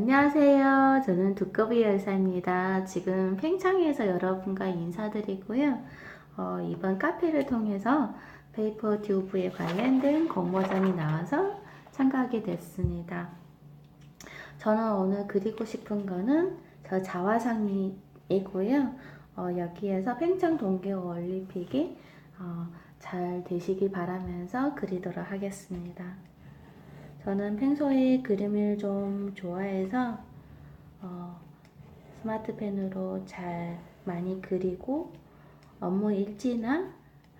안녕하세요. 저는 두꺼비 열사입니다. 지금 팽창에서 여러분과 인사드리고요. 어, 이번 카페를 통해서 페이퍼 튜브에 관련된 공모전이 나와서 참가하게 됐습니다. 저는 오늘 그리고 싶은 거는 저 자화상이고요. 어, 여기에서 팽창 동계 올림픽이 어, 잘 되시길 바라면서 그리도록 하겠습니다. 저는 평소에 그림을 좀 좋아해서 어, 스마트펜으로 잘 많이 그리고 업무 일지나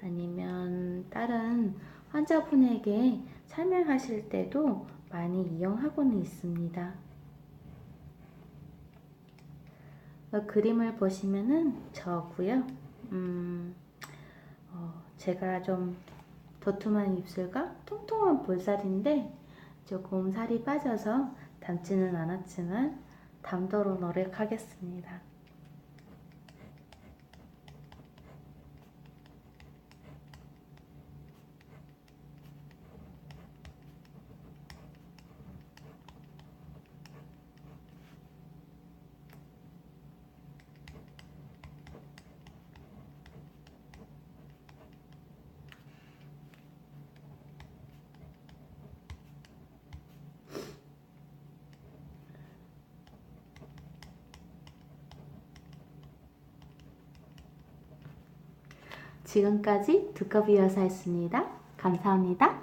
아니면 다른 환자분에게 설명하실 때도 많이 이용하고는 있습니다. 어, 그림을 보시면은 저고요. 음, 어, 제가 좀 도톰한 입술과 통통한 볼살인데 조금 살이 빠져서 닮지는 않았지만 담도록 노력하겠습니다. 지금까지 두꺼비 여사였습니다. 감사합니다.